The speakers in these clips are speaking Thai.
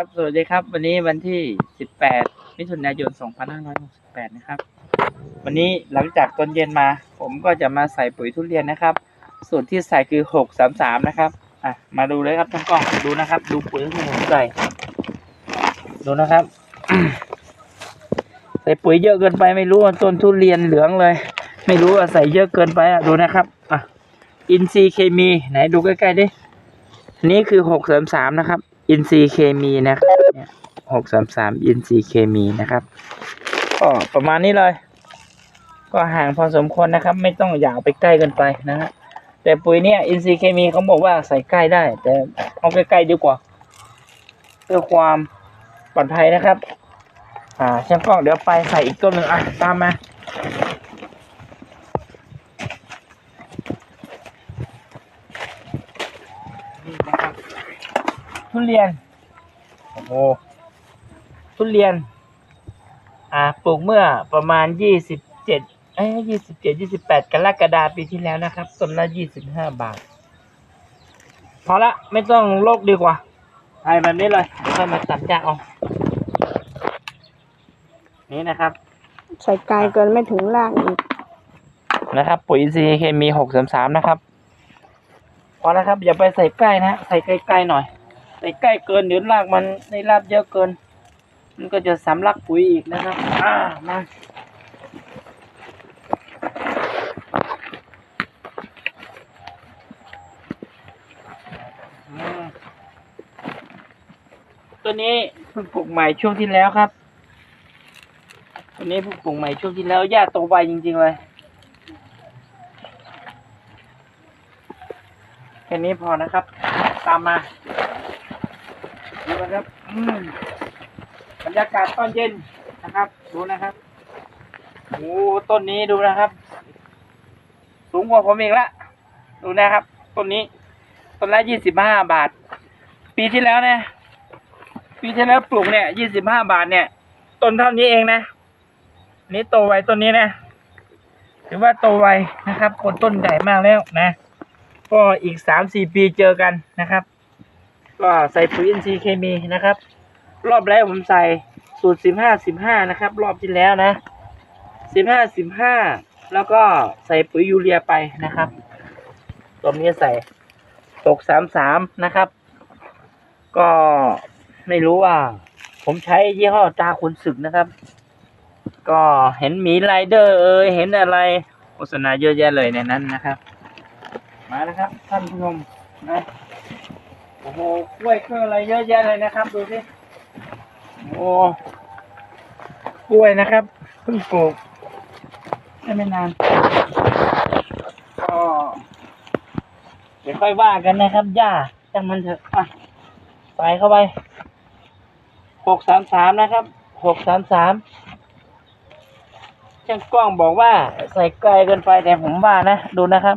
ครับ สวัสดีครับ วันนี้วันที่ 18 มิถุนายน 2568 นะครับ วันนี้หลังจากตอนเย็นมา ผมก็จะมาใส่ปุ๋ยทุเรียนนะครับสูตรที่ใส่คือ 633 นะครับ อะ มาดูเลยครับทั้งกล้อง ดูนะครับ ดูปุ๋ยที่ผมใส่ ดูนะครับ ใส่ปุ๋ยเยอะเกินไปไม่รู้ต้นทุเรียนเหลืองเลย ไม่รู้ว่าใส่เยอะเกินไปอะ ดูนะครับ อะ อินซีเคมี ไหนดูใกล้ๆดินนี้คือ 633 นะครับ อินซีเคมีนะครับเนี่ย633อินซีเคมีนะครับก็ประมาณนี้เลย ก็ห่างพอสมควรนะครับ ไม่ต้องอยาวไปใกล้เกันไปนะฮะแต่ปุ๋ยเนี่ยอินซีเคมีเขาบอกว่าใส่ใกล้ได้ แต่เอาใกล้ๆดีกว่า เพื่อความปลอดภัยนะครับ อ่าช่างกล้องเดี๋ยวไปใส่อีกต้นหนึ่งอะตามมา นี่นะครับ ทุเรียน โอ้โห ทุเรียน อ่า ปลูกเมื่อประมาณยี่สิบเจ็ดเอ้ยี่สิบเจ็ดยี่สิบแปดกรกฎาปีที่แล้วนะครับต้นละยี่สิบห้าบาท พอละ ไม่ต้องโลกดีกว่าใส่แบบนี้เลยเดี๋ยวค่อยมาตัดยากเอานี่นะครับ ใส่ไกลเกินไม่ถึงรากอีกนะครับ ปุ๋ยอินทรีย์เคมีหกสามสามนะครับ พอแล้วครับ อย่าไปใส่ใกล้นะ ใส่ใกล้ๆหน่อย ใส่ใกล้เกินเดี๋ยวรากมันในรากเยอะเกิน มันก็จะสำลักปุ๋ยอีกนะครับ อ่ามาตัวนี้เพิ่งปลูกใหม่ช่วงที่แล้วครับ ตัวนี้เพิ่งปลูกใหม่ช่วงที่แล้วหญ้าโตไวจริงๆเลยแค่นี้พอนะครับ ตามมา นะครับอืมบรรยากาศตอนเย็นนะครับ ดูนะครับโอ้ต้นนี้ดูนะครับ สูงกว่าผมเอีกละดูนะครับต้นนี้ต้นละยี่สิบห้าบาท ปีที่แล้วเนี่ยปีที่แล้วปลูกเนี่ยยี่สิบห้าบาทเนี่ยต้นเท่านี้เองนะนี่โตไวต้นนี้นะถือว่าโตไวนะครับคนต้นใหญ่มากแล้วนะ ก็อีกสามสี่ปีเจอกันนะครับ ก็ใส่ปุ๋ยอินทรีย์เคมีนะครับ รอบแรกผมใส่สูตรสิบห้าสิบห้านะครับ รอบที่แล้วนะสิบห้าสิบห้าแล้วก็ใส่ปุ๋ยยูเรียไปนะครับตัวนี้ใส่ตกสามสามนะครับ ก็ไม่รู้ว่า ผมใช้ยี่ห้อตาคุณศึกนะครับ ก็เห็นหมีไรเดอร์เอยเห็นอะไรโฆษณาเยอะแยะเลยในนั้นนะครับ มาแล้วครับ ท่านผู้ชมนะ โอ้โหกล้วยเครื่องอะไรเยอะแยะเลยนะครับ ดูสิโอ้กล้วยนะครับเพิ่งปลูกได้ไม่นานก็เดี๋ยวค่อยว่ากันนะครับหญ้าจังมันเถอะอะใส่เข้าไปหกสามสามนะครับหกสามสามช่างกล้องบอกว่าใส่ไกลเกินไปแต่ผมว่านะ ดูนะครับ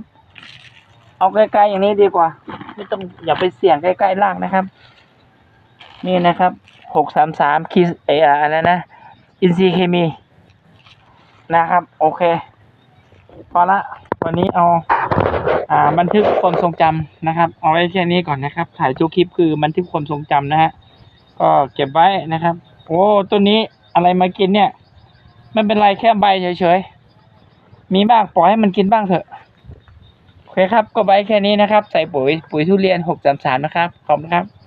เอาใกล้ๆอย่างนี้ดีกว่า ไม่ต้องอย่าไปเสี่ยงใกล้ๆล่างนะครับ นี่นะครับหกสามสามคีเอออะไรนะอินซีเคมีนะครับ โอเค พอละ วันนี้เอาอ่าบันทึกความทรงจำนะครับ เอาไว้แค่นี้ก่อนนะครับ ถ่ายทุกคลิปคือบันทึกความทรงจำนะฮะก็เก็บไว้นะครับ โอ้ต้นนี้อะไรมากินเนี่ย ไม่เป็นไรแค่ใบเฉยๆมีบ้างปล่อยให้มันกินบ้างเถอะ โอเคครับ ก็ไว้แค่นี้นะครับ ใส่ปุ๋ยปุ๋ยทุเรียนหกจำสารนะครับ ขอบคุณครับ